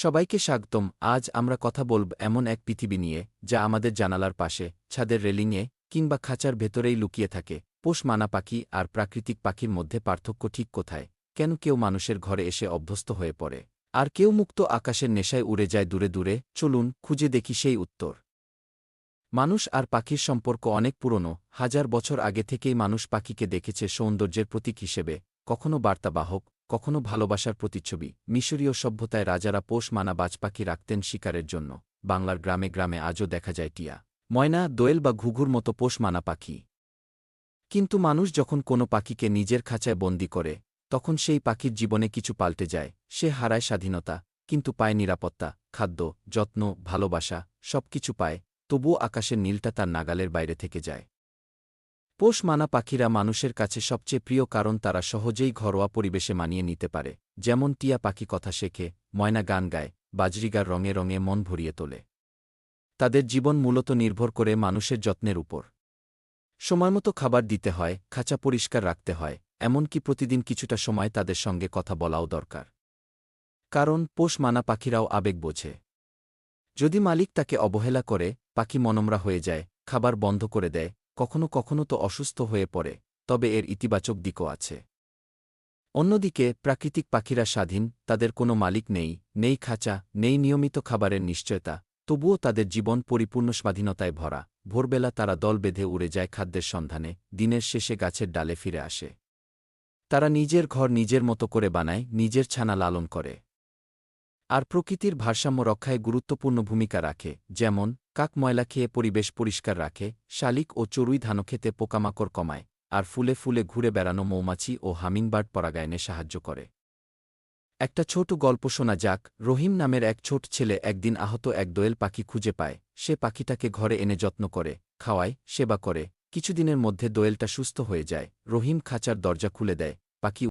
সবাইকে স্বাগতম। আজ আমরা কথা বলব এমন এক পৃথিবী নিয়ে, যা আমাদের জানালার পাশে, ছাদের রেলিংয়ে, কিংবা খাঁচার ভেতরেই লুকিয়ে থাকে। পোষ মানা পাখি আর প্রাকৃতিক পাখির মধ্যে পার্থক্য ঠিক কোথায়? কেন কেউ মানুষের ঘরে এসে অভ্যস্ত হয়ে পড়ে? আর কেউ মুক্ত আকাশের নেশায় উড়ে যায় দূরে দূরে? চলুন, খুঁজে দেখি সেই উত্তর। মানুষ আর পাখির সম্পর্ক অনেক পুরনো। হাজার বছর আগে থেকেই মানুষ পাখিকে দেখেছে সৌন্দর্যের প্রতীক হিসেবে। কখনো বার্তাবাহক কখনো ভালোবাসার প্রতিচ্ছবি, মিশরীয় সভ্যতায় রাজারা পোষ মানা বাজপাখি রাখতেন শিকারের জন্য, বাংলার গ্রামে গ্রামে আজও দেখা যায় টিয়া, ময়না, দোয়েল বা ঘুঘুর মতো পোষ মানা পাখি। কিন্তু মানুষ যখন কোনো পাখিকে নিজের খাঁচায় বন্দি করে, তখন সেই পাখির জীবনে কিছু পাল্টে যায়, সে হারায় স্বাধীনতা, কিন্তু পায় নিরাপত্তা, খাদ্য, যত্ন, ভালোবাসা, সবকিছু পায়, তবুও আকাশের নীলটা তার নাগালের বাইরে থেকে যায়। পোষ মানা পাখিরা মানুষের কাছে সবচেয়ে প্রিয় কারণ তারা সহজেই ঘরোয়া পরিবেশে মানিয়ে নিতে পারে, যেমন টিয়া পাখি কথা শেখে, ময়না গান গায়, বাজরিগার রঙে রঙে মন ভরিয়ে তোলে। তাদের জীবন মূলত নির্ভর করে মানুষের যত্নের উপর। সময়মতো খাবার দিতে হয়, খাঁচা পরিষ্কার রাখতে হয়, এমনকি প্রতিদিন কিছুটা সময় তাদের সঙ্গে কথা বলাও দরকার। কারণ পোষ মানা পাখিরাও আবেগ বোঝে। যদি মালিক তাকে অবহেলা করে, পাখি মনমরা হয়ে যায়, খাবার বন্ধ করে দেয় কখনো কখনো তো অসুস্থ হয়ে পড়ে, তবে এর ইতিবাচক দিকও আছে। অন্যদিকে, প্রাকৃতিক পাখিরা স্বাধীন, তাদের কোনো মালিক নেই নেই খাঁচা, নেই নিয়মিত খাবারের নিশ্চয়তা, তবুও তাদের জীবন পরিপূর্ণ স্বাধীনতায় ভরা। ভোরবেলা তারা দল বেঁধে উড়ে যায় খাদ্যের সন্ধানে, দিনের শেষে গাছের ডালে ফিরে আসে। তারা নিজের ঘর নিজের মতো করে বানায়, নিজের ছানা লালন করে। আর প্রকৃতির ভারসাম্য রক্ষায় গুরুত্বপূর্ণ ভূমিকা রাখে, যেমন, কাক ময়লা খেয়ে পরিবেশ পরিষ্কার রাখে, শালিক ও চড়ুই ধানক্ষেতে পোকামাকড় কমায়, আর ফুলে ফুলে ঘুরে বেড়ানো মৌমাছি ও হামিংবার্ড পরাগায়নে সাহায্য করে। একটা ছোট গল্প শোনা যাক, রহিম নামের এক ছোট ছেলে একদিন আহত এক দোয়েল পাখি খুঁজে পায়, সে পাখিটাকে ঘরে এনে যত্ন করে, খাওয়ায়, সেবা করে, কিছুদিনের মধ্যে দোয়েলটা সুস্থ হয়ে যায়, রহিম খাঁচার দরজা খুলে দেয়, পাখি